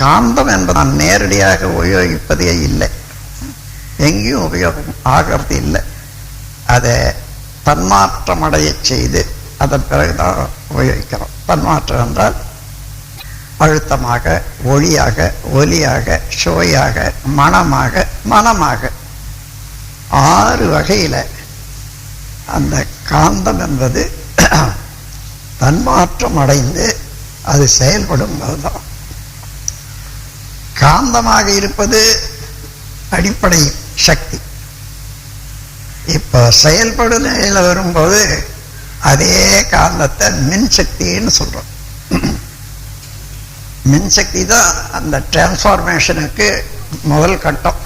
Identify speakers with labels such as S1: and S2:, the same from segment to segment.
S1: காந்தம் என்பது நான் நேரடியாக உபயோகிப்பதே இல்லை. எங்கேயும் உபயோகம் ஆகிறது இல்லை. அதை தன்மாற்றமடைய செய்து அதன் பிறகுதான் உபயோகிக்கிறோம். தன்மாற்றம் என்றால் அழுத்தமாக ஒளியாக ஒலியாக சுவையாக மனமாக மனமாக. ஆறு வகையில் அந்த காந்தம் என்பது தன்மாற்றம் அடைந்து அது செயல்படும் போதுதான். காந்தமாக இருப்பது அடிப்படை சக்தி. இப்போ செயல்படும் நிலையில் வரும்போது அதே காந்தத்தை மின்சக்தின்னு சொல்கிறோம் மின்சக்தி தான் அந்த டிரான்ஸ்ஃபார்மேஷனுக்கு முதல் கட்டம்.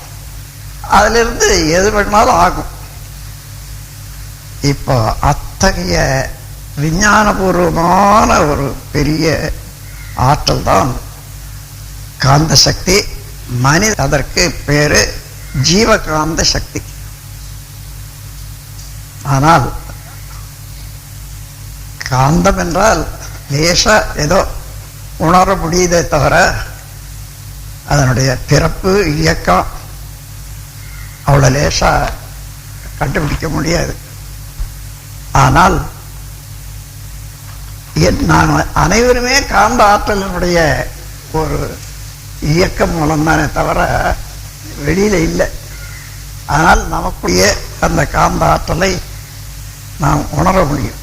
S1: அதிலிருந்து எது வேணாலும் ஆகும். இப்போ அத்தகைய விஞ்ஞானபூர்வமான ஒரு பெரிய ஆற்றல் தான் காந்த சக்தி மனித அதற்கு பேரு ஜீவகாந்த சக்தி. ஆனால் காந்தம் என்றால் லேசா ஏதோ உணர முடியுதே தவிர அதனுடைய பிறப்பு இயக்கம் அவ்வளோ லேசா கண்டுபிடிக்க முடியாது. ஆனால் என் நான் அனைவருமே காந்த ஆற்றலினுடைய ஒரு இயக்கம் மூலம்தானே தவிர வெளியில் இல்லை. ஆனால் நமக்குரிய அந்த காந்த ஆற்றலை நாம் உணர முடியும்.